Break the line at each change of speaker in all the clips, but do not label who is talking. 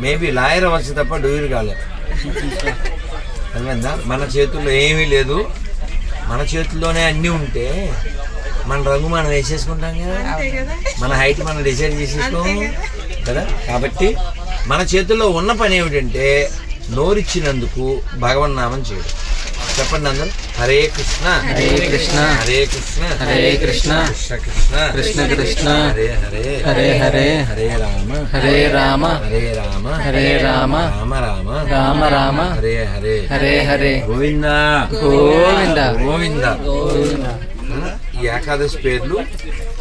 Maybe lawyer అవ్వచ్చు తప్ప doer కాలేదు. అర్థమైందా? మన చేతుల్లో ఏమీ లేదు. మన చేతుల్లోనే అన్నీ ఉంటే మన రంగు మనం వేసేసుకుంటాం కదా. మన హైట్ మనం డిసైడ్ చేసేసుకోం కదా. కాబట్టి మన చేతుల్లో ఉన్న పని ఏమిటంటే నోరిచ్చినందుకు భగవన్ నామం చేయడం. చెప్పండి అందరూ హరే కృష్ణ.
హరే కృష్ణ.
హరే కృష్ణ.
హరే కృష్ణ.
కృష్ణ కృష్ణ.
కృష్ణ కృష్ణ.
హరే హరే.
హరే హరే.
హరే రామ.
హరే రామ.
హరే రామ.
హరే రామ.
రామ రామ.
రామ రామ.
హరే హరే.
హరే హరే.
గోవింద.
గోవింద.
గోవింద. ఈ ఏకాదశి పేర్లు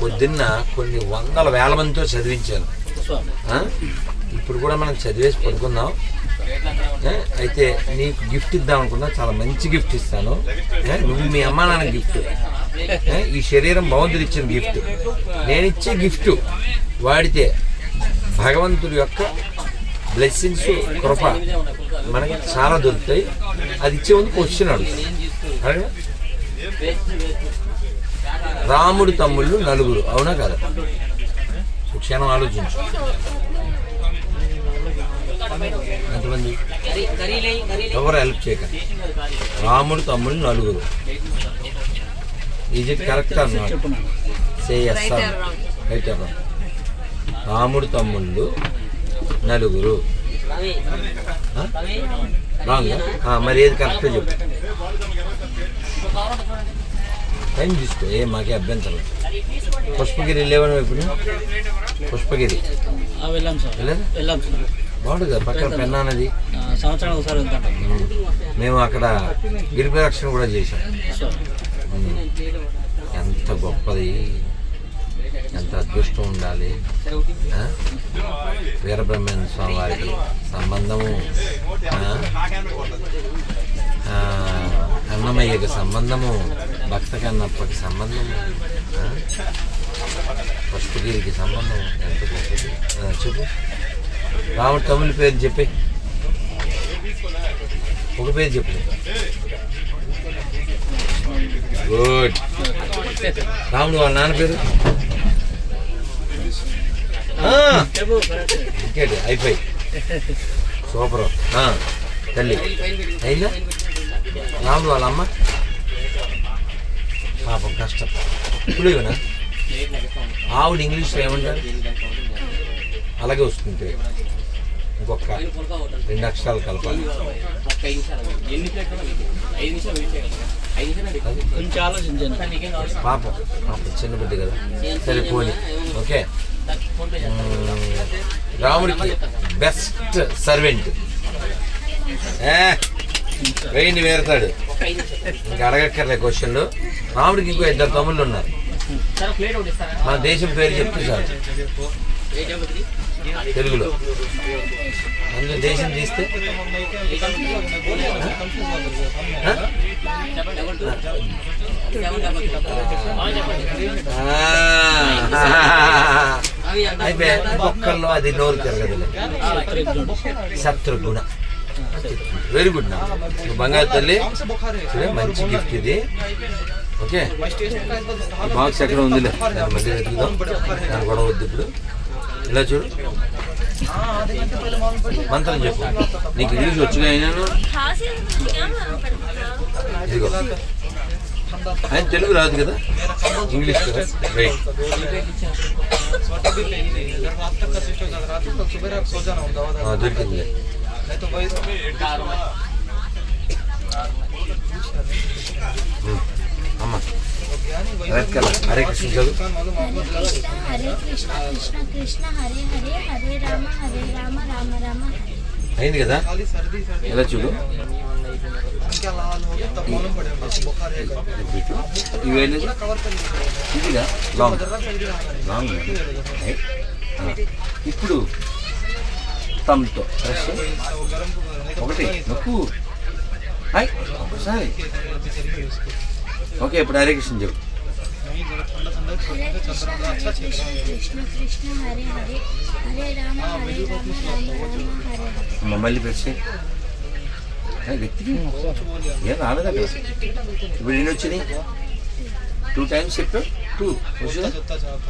పొద్దున్న కొన్ని వందల వేల మందితో చదివించాను? ఇప్పుడు కూడా మనం చదివేసి పడుకుందాం? అయితే నీకు గిఫ్ట్ ఇద్దాం అనుకున్నా చాలా మంచి గిఫ్ట్ ఇస్తాను. నువ్వు మీ అమ్మా నాన్న గిఫ్ట్ ఈ శరీరం భగవంతుడు ఇచ్చిన గిఫ్ట్ నేను ఇచ్చే గిఫ్ట్ వాడితే భగవంతుడి యొక్క బ్లెస్సింగ్స్ కృప మనకి చాలా దొరుకుతాయి. అది ఇచ్చే ముందు క్వశ్చన్ అడుగు. రాముడు తమ్ముళ్ళు నలుగురు అవునా కదా? క్షణం ఆలోచించు. ఎంతమంది? ఎవరు హెల్ప్ చేయకండి రాముడు తమ్ముళ్ళు నలుగురు. ఈజ్ ఇట్ కరెక్ట్ అన్నాడు. రైట్ రాముడు తమ్ముళ్ళు నలుగురు. రాంగ్ మరి ఏది కరెక్ట్ చెప్పు. టైం తీసుకో. ఏ మాకే అభ్యంతరం. పుష్పగిరి లేవని ఇప్పుడు పుష్పగిరి.
వెళ్ళాం సార్.
బాగుంటుంది కదా పక్కన పెన్నా నది.
ఆ, సంవత్సరానికి ఒకసారి వెళ్తాం
ఉమ్. మేము అక్కడ గిరి ప్రదక్షిణ కూడా చేశాం. ఎంత గొప్పది. ఎంత అదృష్టం ఉండాలి? వీరబ్రహ్మేంద్ర స్వామి వారికి సంబంధము అన్నమయ్యకి సంబంధము. భక్త కన్నప్పకి సంబంధము. ఆ? పుష్పగిరికి సంబంధం ఎంత గొప్పది. చెప్పు. రాముడు తమిళ పేరు చెప్పి. ఒక పేరు చెప్పు. గుడ్. రాముడు వాళ్ళ నాన్న పేరు? అయిపోయి. సూపర్. తల్లి. అయిందా? రాముడు వాళ్ళ అమ్మ? పాపం కష్టం. ఇప్పుడు ఇవనా ఆవిడ ఇంగ్లీష్లో ఏమంటారు? అలాగే వస్తుంది ఇంకొక రెండు అక్షరాలు కలపాలి. పాపం పాపం చిన్న బిడ్డ కదా. సరే పోని. ఓకే. రాముడికి బెస్ట్ సర్వెంట్. వేయండి వేరుతాడు. ఇంకా అడగక్కర్లే క్వశ్చన్లు. రాముడికి ఇంకో ఇద్దరు తమ్ముళ్ళు ఉన్నారు. మన దేశం పేరు చెప్తే చాలు తెలుగులో. అందులో దేశం తీస్తే? అయితే ఒక్కళ్ళు అది నోరు తిరగదు శత్రుగుణ వెరీ గుడ్ నా బంగారు తల్లి. మంచి గిఫ్ట్ ఇది. ఓకే బాక్స్ ఎక్కడ ఉందిలే? దాని మధ్య దాని గొడవ వద్దు ఇప్పుడు. ఇలా చూడు. మంత్రం చెప్పు. నీకు ఇంగ్లీష్ వచ్చిగా అయినాను? ఇదిగో. ఆయన తెలుగు రాదు కదా? ఇంగ్లీష్ కదా? రైట్. దొరికింది. అమ్మ. రెడ్ కలర్ హరే కృష్ణ చదువు.
హరే కృష్ణ కృష్ణ కృష్ణ హరే హరే హరే రామ హరే రామ రామ రామ
అయింది కదా? ఎలా చూడు? ఇవి ఇదిగా లాంగ్ లాంగ్ ఇప్పుడు తమ్తో ఒకటి నొక్కు. హై ఒకసారి. ఓకే ఇప్పుడు హరే కృష్ణ చెప్పు.
హరే కృష్ణ హరే కృష్ణ కృష్ణ కృష్ణ హరే హరే హరే రామ హరే రామ రామ రామ హరే హరే
అమ్మ, మళ్ళీ ప్రెస్ వ్యక్తికి ఏం రాలేదు అక్కడ? ఇప్పుడు ఎన్ని వచ్చినాయి టూ టైమ్స్ చెప్పు. టూ చూసారా?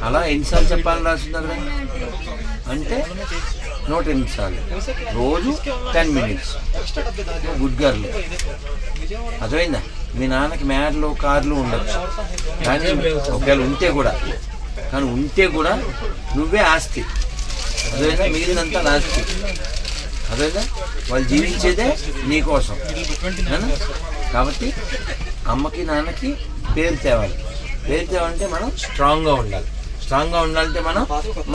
అలా ఎన్నిసార్లు చెప్పాలని రాసింది అక్కడ? అంటే నూట ఎనిమిది సార్లు రోజు టెన్ మినిట్స్ గుడ్ గర్ల్. అర్థమైందా? మీ నాన్నకి మ్యాడ్లు కార్లు ఉండొచ్చు. కానీ ఒకవేళ ఉంటే కూడా. కానీ ఉంటే కూడా నువ్వే ఆస్తి. అదేవిధంగా మిగిలినంతా ఆస్తి అదేవిధంగా వాళ్ళు జీవించేదే నీకోసం కాబట్టి అమ్మకి నాన్నకి పేరు తేవాలి. పేరు తేవాలంటే మనం స్ట్రాంగ్గా ఉండాలి. స్ట్రాంగ్గా ఉండాలంటే మనం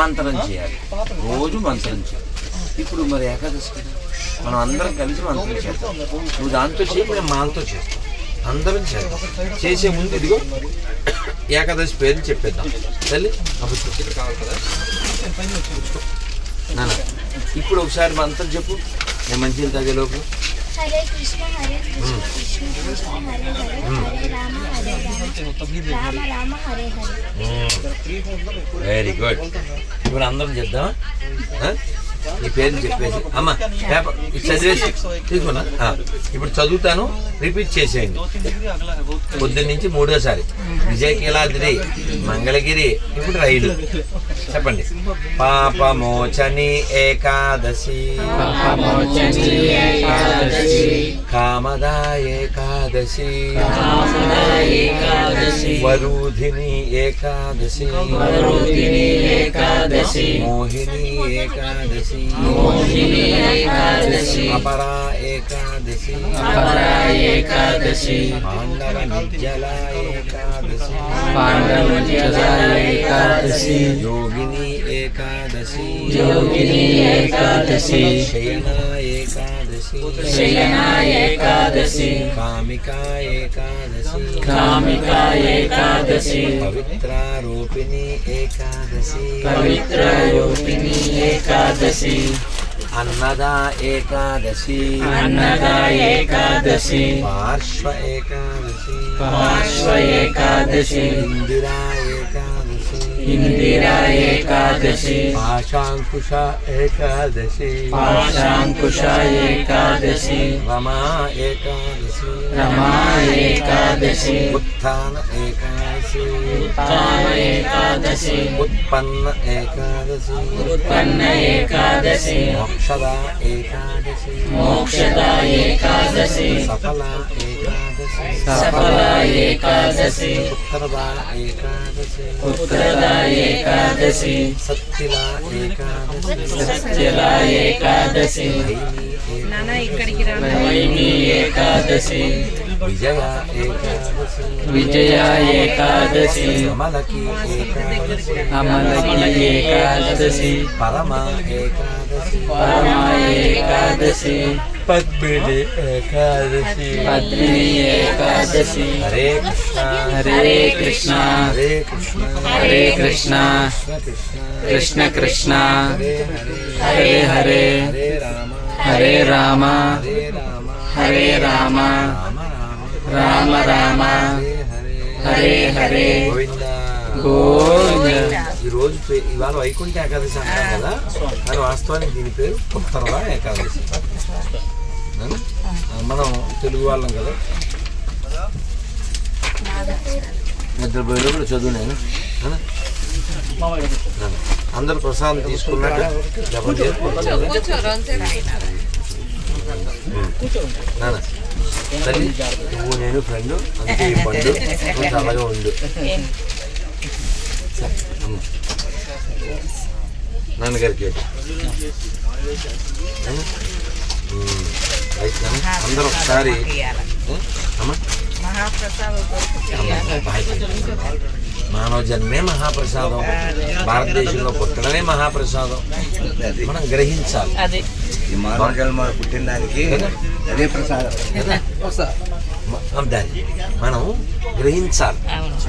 మంత్రం చేయాలి. రోజు మంత్రం చేయాలి. ఇప్పుడు మరి ఏకాదశి మనం అందరం కలిసి మంత్రం చేస్తాం నువ్వు దాంతో చేయి మేము మాతో చేస్తాం అందరం చేసే ముందు ఇదిగో ఏకాదశి పేరు చెప్పేద్దాం. తల్లి. నాన్న ఇప్పుడు ఒకసారి మంత్రం చెప్పు. నేను మంచిగా తాగేలోపు.
హరే కృష్ణ హరే కృష్ణ కృష్ణ కృష్ణ హరే హరే హరే రామ హరే రామ. రామ రామ హరే హరే.
వెరీ గుడ్ ఇప్పుడు అందరం చేద్దామా? నీ పేరు చెప్పేసి. అమ్మ పేపర్ చదివేసి తీసుకున్నా? ఇప్పుడు చదువుతాను రిపీట్ చేసేయండి. పొద్దున్న నుంచి మూడోసారి. విజయకీలాద్రి మంగళగిరి ఇప్పుడు రైలు. చెప్పండి. పాపమోచని ఏకాదశి. కామదా ఏకాదశి. వరుధిని ఏకాదశి. మోహిని ఏకాదశి.
మోహిని ఏకాదశి
అపరా ఏకాదశి
అపరా ఏకాదశి
పాండవ నిర్జల ఏకాదశి
పాండవజల ఏకాదశి
యోగిని ఏకాదశి
యోగిని ఏకాదశి
శయన ఏకాదశి
శయన ఏకాదశి.
కామికా ఏకాదశి.
కామిక ఏకాదశి.
పవిత్రారూపిణి ఏకాదశి.
పవిత్ర యోగిని ఏకాదశి.
అన్నదా ఏకాదశి.
అన్నద ఏకాదశి.
పార్శ్వ ఏకాదశి.
పార్శ్వ ఏకాదశి.
ఇందిరా ఏకాదశి
ఇందిరా ఏకాదశి
పాశాంకుశ ఏకాదశి.
పాశాంకుశ ఏకాదశి.
రమా ఏకాదశి.
రమా ఏకాదశి.
ఉత్థాన ఏకాదశి.
ఉత్థాన ఏకాదశి.
ఉత్పన్న ఏకాదశి.
ఉత్పన్న ఏకాదశి.
మోక్షద ఏకాదశి.
మోక్షద ఏకాదశి.
సఫల ఏకాదశి
సఫల ఏకాదశి
ఉత్తరద ఏకాదశి
పుత్రద ఏకాదశి
సత్తిల ఏకాదశి
సత్యల ఏకాదశి వైమి ఏకాదశి
విజయ ఏకాదశి
విజయ ఏకాదశి
అమలకి ఏకాదశి
అమలకి ఏకాదశి
పరమ ఏకాదశి
పరమ ఏకాదశి
పద్మిని ఏకాదశి
పద్మిని ఏకాదశి
హరే కృష్ణ
హరే కృష్ణ
హరే కృష్ణ
హరే కృష్ణ
కృష్ణ కృష్ణ
కృష్ణ కృష్ణ
హరే హరే
హరే హరే
హరే రామ
హరే రామ
రామ.
హరే
హరే. హరే
హరే హరే
గోవింద.
గోవింద.
ఈ రోజు ఇవాళ వైకుంఠ ఏకాదశి అంటాం కదా. కానీ వాస్తవానికి దీని పేరు ఉత్తరవ ఏకాదశి. మనం తెలుగు వాళ్ళం కదా. నిద్రపోయేలో కూడా చదువు నేను. అందరు ప్రసాదం తీసుకున్నాక జపం చేసి పడుకోవాలి. నాన్న తల్లి నువ్వు నేను ఫ్రెండ్ అందుకే ఈ నువ్వు చల్లగా ఉండు. నాన్నగారికి. అందరూ ఒకసారి. మానవ జన్మే మహాప్రసాదం. భారతదేశంలో పుట్టడమే మహాప్రసాదం. మనం గ్రహించాలి.
ఈ మానవ జన్మ పుట్టిన దానికి అదే ప్రసాదం
దాన్ని మనం గ్రహించాలి.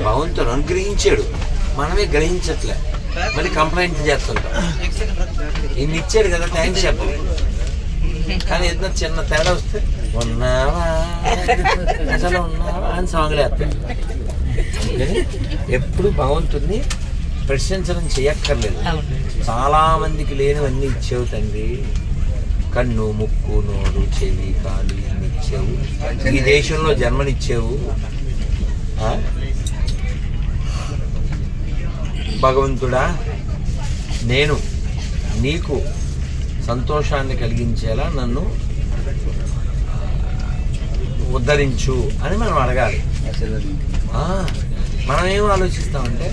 భగవంతుడు అనుగ్రహించాడు. మనమే గ్రహించట్లే. మళ్ళీ కంప్లైంట్ చేస్తుంటాం. ఇన్ని ఇచ్చాడు కదా థ్యాంక్స్ చెప్పాలి కానీ ఏదైనా చిన్న తేడా వస్తే ఉన్నావా? అసలు ఉన్నావా? అని సాంగ్లు వేస్తాయి అందుకని ఎప్పుడు భగవంతుడిని ప్రశంసనం చేయక్కర్లేదు. చాలా మందికి లేనివన్నీ ఇచ్చావు తండ్రి. కన్ను ముక్కు నోరు చెవి కాలు ఇన్ని ఇచ్చావు. ఈ దేశంలో జన్మనిచ్చావు. భగవంతుడా నేను నీకు సంతోషాన్ని కలిగించేలా నన్ను ఉద్ధరించు అని మనం అడగాలి. మనం ఏం ఆలోచిస్తామంటే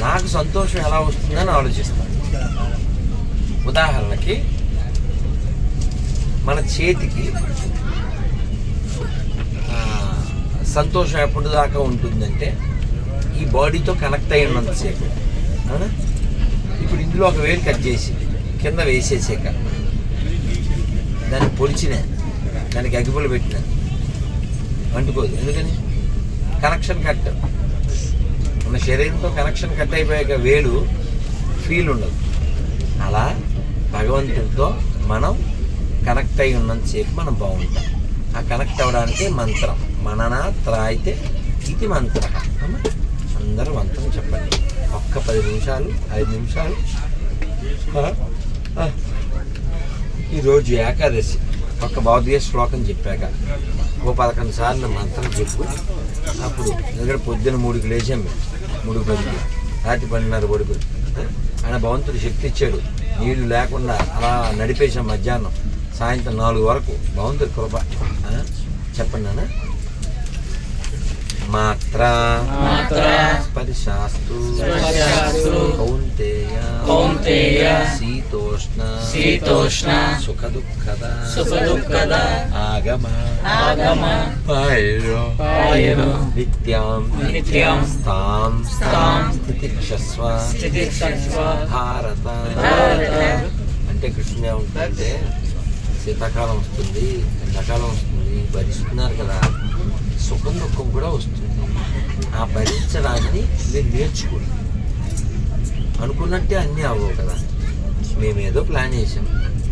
నాకు సంతోషం ఎలా వస్తుందని ఆలోచిస్తాం. ఉదాహరణకి మన చేతికి సంతోషం ఎప్పుడు దాకా ఉంటుందంటే ఈ బాడీతో కనెక్ట్ అయి ఉన్నంతసేపు అవునా? ఇప్పుడు ఇందులో ఒక వేలు కట్ చేసి కింద వేసేసాక దాన్ని పొడిచిన దానికి అగ్గిపులు పెట్టిన అంటుకోదు. ఎందుకని? Connection cut. మన శరీరంతో కనెక్షన్ కట్ అయిపోయాక వేలు ఫీల్ ఉండదు. అలా భగవంతుడితో మనం కనెక్ట్ అయి ఉన్నంతసేపు మనం బాగుంటాం. ఆ కనెక్ట్ అవ్వడానికి మంత్రం. మనన త్రాయితే ఇది మంత్ర. అందరూ మంత్రం చెప్పండి. ఒక్క పది నిమిషాలు ఐదు నిమిషాలు. ఈరోజు ఏకాదశి. ఒక్క భౌతిక శ్లోకం చెప్పాక ఓ పదకొండు సార్లు మంత్రం చెప్పు. అప్పుడు దగ్గర పొద్దున మూడుకి లేచాం మేము. మూడు పదికి. రాత్రి పన్నెండున్నర పడుకు ఆయన భగవంతుడు శక్తి ఇచ్చాడు. నీళ్ళు లేకుండా అలా నడిపేశాం మధ్యాహ్నం. సాయంత్రం నాలుగు వరకు భగవంతుడి కృప? చెప్పండి నాన్న మాత్ర స్పర్శాస్తు
స్పర్శాస్తు
కౌంతేయ
కౌంతేయ
శీతోష్ణ
శీతోష్ణ
సుఖ దుఃఖద
సుఖదుఃఖద
ఆగమ
ఆగమ
పాయో
పాయను
నిత్యాం
నిత్యాం
స్థాం
స్థాం
స్థితిక్షస్వ
స్థితిక్షస్వ
భారత
భారత
అంటే కృష్ణుడు ఏమంటుందంటే శీతాకాలం వస్తుంది ఎండాకాలం వస్తుంది భరిస్తున్నారు కదా. సుఖం దుఃఖం కూడా వస్తుంది. ఆ భరించడాన్ని మీరు నేర్చుకోండి. అనుకున్నట్టే అన్నీ అవ్వవు కదా. మేమేదో ప్లాన్ చేసాం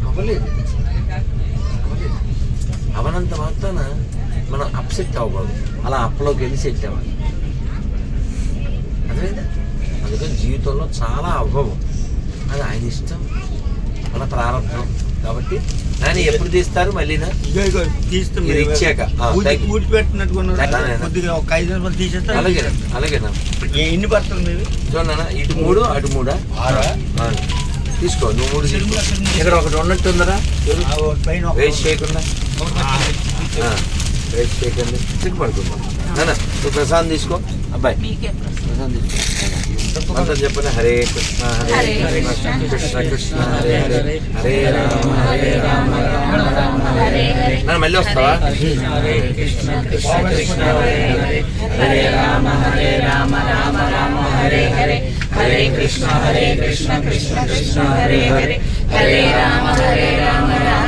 అవ్వలేదు. అవ్వలేదు. అవనంత మాత్రాన మనం అప్సెట్ అవ్వకూడదు. అలా అప్పలోకి వెళ్ళి సెట్ అవ్వాలి. అర్థమైందా? అందుకని జీవితంలో చాలా అవ్వవు. అది ఆయన ఇష్టం. మన ప్రారంభం. కాబట్టి నాని ఎప్పుడు తీస్తారు? మళ్ళీనా
ఇగో ఇగో తీస్తాం
ఇది ఇచ్చాక. ఆ, thank you.
ఊటి పెట్టినట్టుకున్నారు
అలాగే.
కొద్దిగా ఒక ఐదు నిమిషాలు తీసేస్తే.
అలాగే అలాగేనా
ఎన్ని పడుతుంది మీవి?
చూడనా ఇటు మూడు అటు మూడా?
ఆరా?
ఆ. తీసుకో నువ్వు మూడు ఇక్కడ ఒకటి ఉన్నట్టు ఉందరా చూడు.
ఆ ఒకటి పైన ఒక-
వేస్ట్ చేయకుండా. ఆ, వేస్ట్ చేయకండి. సిగ్గుపడుకుందాం నాన్న నువ్వు ప్రసాదం తీసుకో. అబ్బాయి. ప్రసాదం తీసుకో. అంతా చెప్పండి హరే కృష్ణ హరే కృష్ణ కృష్ణ కృష్ణ హరే హరే హరే రామ హరే రామ రామ రామ హరే హరే నాన్న మళ్ళీ వస్తావా
హరే కృష్ణ కృష్ణ కృష్ణ హరే హరే హరే రామ హరే రామ రామ రామ హరే హరే హరే కృష్ణ హరే కృష్ణ కృష్ణ కృష్ణ హరే హరే హరే రామ హరే రామ రామ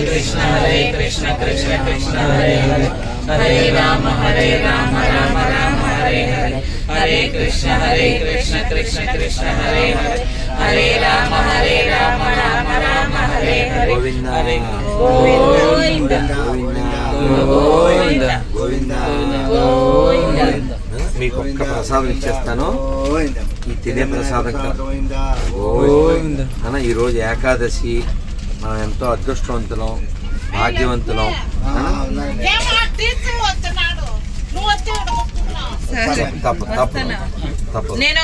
కృష్ణ హరే కృష్ణ కృష్ణ కృష్ణ హరే హరే. హరే రామ హరే రామ రామ రామ హరే హరే. హరే కృష్ణ హరే కృష్ణ కృష్ణ కృష్ణ హరే హరే. హరే రామ హరే రామ రామ రామ హరే హరే.
గోవింద.
హరే
గోవింద.
గోవింద.
గోవింద.
గోవింద.
మీకు ఒక్క ప్రసాదం ఇచ్చేస్తాను. ఈ తినే ప్రసాదం కాదు. అన్న ఈరోజు ఏకాదశి. మనం ఎంతో అదృష్టవంతులం భాగ్యవంతులం? తప్పు తప్పు తప్పు.
నేను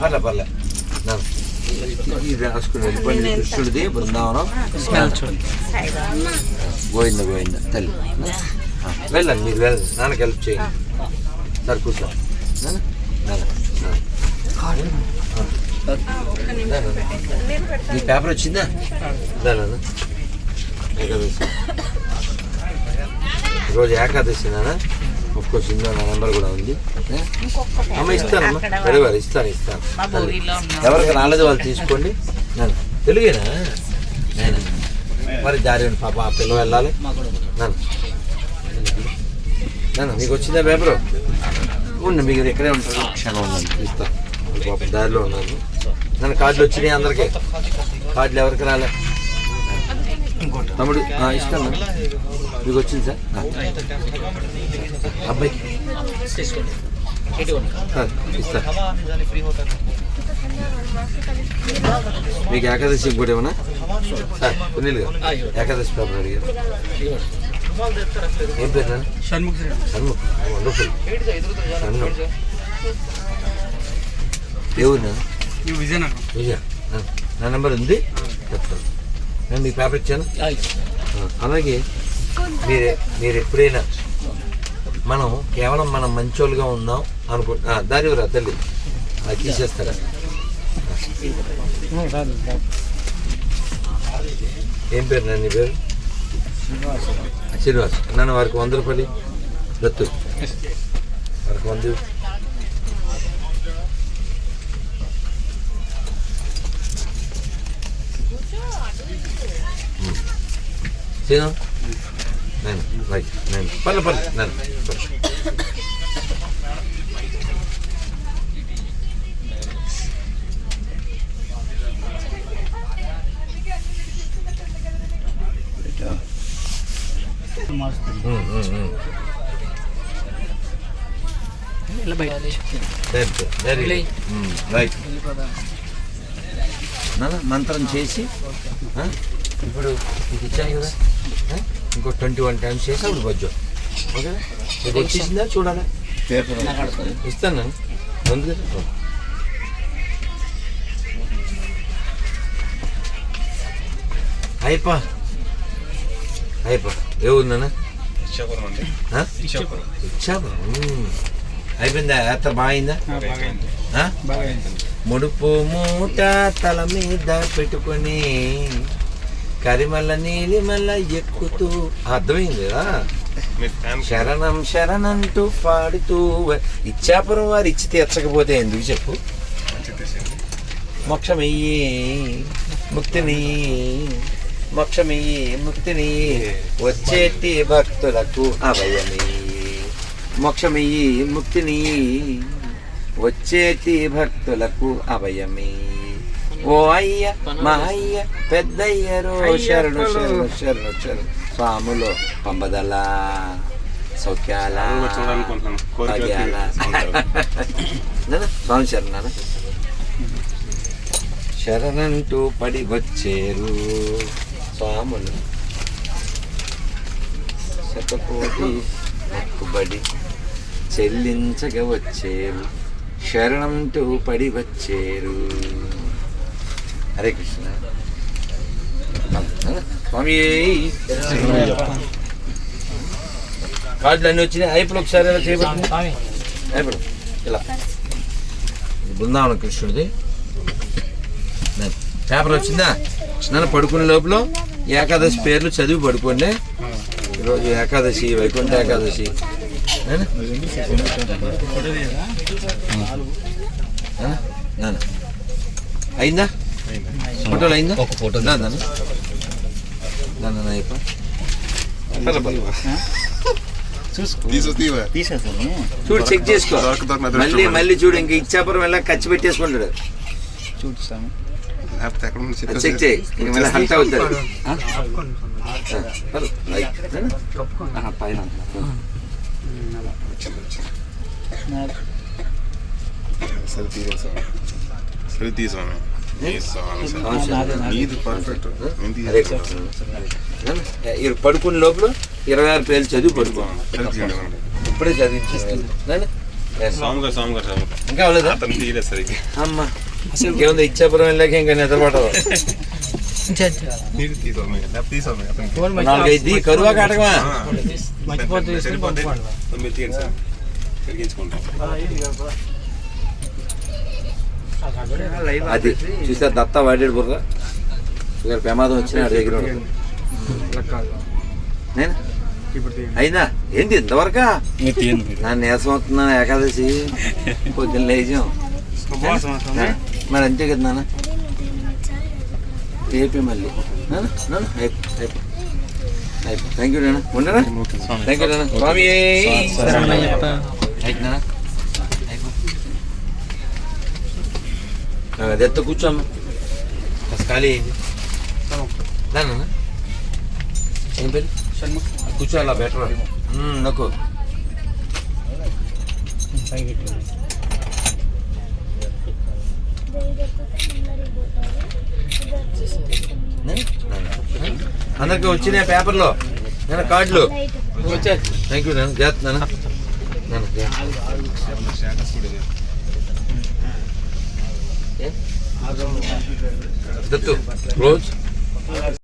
పర్లే పర్లే. నాన్న. ఇది రాసుకుని వెళ్ళిపోయింది కృష్ణుడిది బృందావనం. గోవింద గోవింద. తల్లి. వెళ్ళండి మీరు వెళ్ళండి. నాన్నకి హెల్ప్ చేయండి. సరే కూర్చో. నాన్న. నీ పేపర్ వచ్చిందా. ఏకాదశి. ఈరోజు ఏకాదశి నాన్న. ఒక్కోసి ఇందులో నా నెంబర్ కూడా ఉంది? అమ్మ ఇస్తానమ్మా. వెరీ వెరీ ఇస్తాను ఇస్తాను. ఎవరికి రాలేదు వాళ్ళు తీసుకోండి. నాన్న తెలుగేనా? నాన్న మరి దారి ఉంది పాప ఆ పిల్ల వెళ్ళాలి. నాన్న. నాన్న నీకు వచ్చిందా పేపరు? ఉండి మీరు ఇక్కడే ఉంటారు క్షణం ఉండండి ఇస్తా పాపం దారిలో ఉన్నాను. నన్ను కార్డులు వచ్చినాయి అందరికీ. కార్డులు ఎవరికి రాలే. తమ్ముడు ఇస్తాను. మీకు వచ్చింది సార్. అబ్బాయి. సార్ ఇస్తా మీకు ఏకాదశి ఇంకోటి ఏమన్నా? సార్ కొన్నిలుగా ఏకాదశి పేపర్ అడిగారు. ఏం పేరు నాన్న? షణ్ముఖ్ వండర్ఫుల్. షణ్ముఖ్. ఏ ఊరు నాన్న? విజయ? నా నెంబర్ ఉంది? చెప్తాను. నేను మీ పేపర్ ఇచ్చాను. అలాగే మీరు మీరు ఎప్పుడైనా మనం కేవలం మనం మంచోళ్ళుగా ఉందాం అనుకుంటా దాని రా తల్లి. అది తీసేస్తారా? ఏం పేరు నాన్న నీ పేరు? శ్రీనివాస్. నన్ను వారికి వంద రూపాయలు దత్తు వారికి వంద ఇవ్వు. ఉమ్. సీను నేను రైట్ నేను పర్లే పర్లే నేను పర్లే. Um, um, um. Very good, very good. Um, right. నాన్న మంత్రం చేసి ఇప్పుడు ఇది ఇచ్చాను కదా. ఇంకో ట్వంటీ వన్ టైమ్స్ చేసి అప్పుడు వద్దాం ఓకే మీకు వచ్చేసిందా? చూడాలా? ఇస్తాను కదా? అయిపా అయిపా ఏ ఉందన్నా ఇచ్చాపురం ఉమ్. అయిపోయిందా? యాత్ర బాగా అయిందా ఆ? ముడుపు మూట తల మీద పెట్టుకొని కరిమల్ల నీలిమల్ల ఎక్కుతూ. అర్థమైంది కదా? శరణం శరణంటూ పాడుతూ ఇచ్చాపురం వారు ఇచ్చి తీర్చకపోతే ఎందుకు చెప్పు? మోక్షమయ్యి ముక్తిని మోక్షమయ్యి ముక్తిని వచ్చేటి భక్తులకు అభయమి మోక్షమయ్యి ముక్తిని వచ్చేటి భక్తులకు అభయమి ఓ అయ్య మా అయ్య పెద్దయ్యరో శరణు శరణు శరణు శరణు. స్వాములో పంబదల సౌఖ్యాల స్వామి శరణ్ శరణంటూ పడి వచ్చేరు. స్వాములు శతకోటి మొక్కుబడి చెల్లించగ వచ్చేరు. శరణంటూ పడి వచ్చేరు. హరే కృష్ణ. స్వామి కార్డులు అన్నీ వచ్చినాయి. అయిపోయి ఒకసారి ఇలా చేయబడుతుంది అయిపోయి. ఇలా. బృందావన కృష్ణుడిది. పేపర్ వచ్చిందా? నన్ను పడుకునే లోపల ఏకాదశి పేర్లు చదివి పడుకోండి. ఈరోజు ఏకాదశి వైకుంఠ ఏకాదశి. అయిందా? ఫోటోలు అయిందా? ఒక ఫోటో నాన్న నాన్న అయిపో. చూడు చెక్ చేసుకో. మళ్ళీ మళ్ళీ చూడు ఇంకా ఇచ్చాపురం వెళ్ళా ఖర్చు పెట్టేసుకుంటాడు. అది చెక్ చేయి. హంట్. నాన్న?
పైన
సరే సరే తీసాను
ఇరు పడుకునే లోపల ఇరవై ఆరు పేర్లు చదివి పడుకో
సరే తీయండి
ఇప్పుడే చదివించేస్తాను. ఇంకా
సరిగ్గా
అమ్మా ఇంకేముంది ఇచ్చాపురం వెళ్ళాక ఇంకా
మీరు అతను
నాలుగైదు కరువా కాటకమా
సరిపోతుంది మీరు తీయండి సార్ తిరిగించుకుంటాం
అది చూసా దత్త వాడాడు బుర్ర. ఇక్కడ ప్రమాదం వచ్చిన దగ్గర. నేను? అయినా ఏంటి ఇంతవరకా? నా నీరసం అవుతున్నా ఏకాదశి? పొద్దున్న లేచాం. ఆ, మరి అంతే కదా నాన్న. రేపే మళ్ళీ. థ్యాంక్ యూ నాన్న. ఉండరా? థ్యాంక్ యూ నాన్న. స్వామి. రైట్ నాన్న. దత్త కూర్చోమ్మా కాస్త ఖాళీ అయింది దానా ఏం పేరు కూర్చో అలా బెటర్ నాకు అందరికి వచ్చినాయి పేపర్లో నేను కార్డులు థ్యాంక్ యూ నేను జాత్ Doutor, pronto?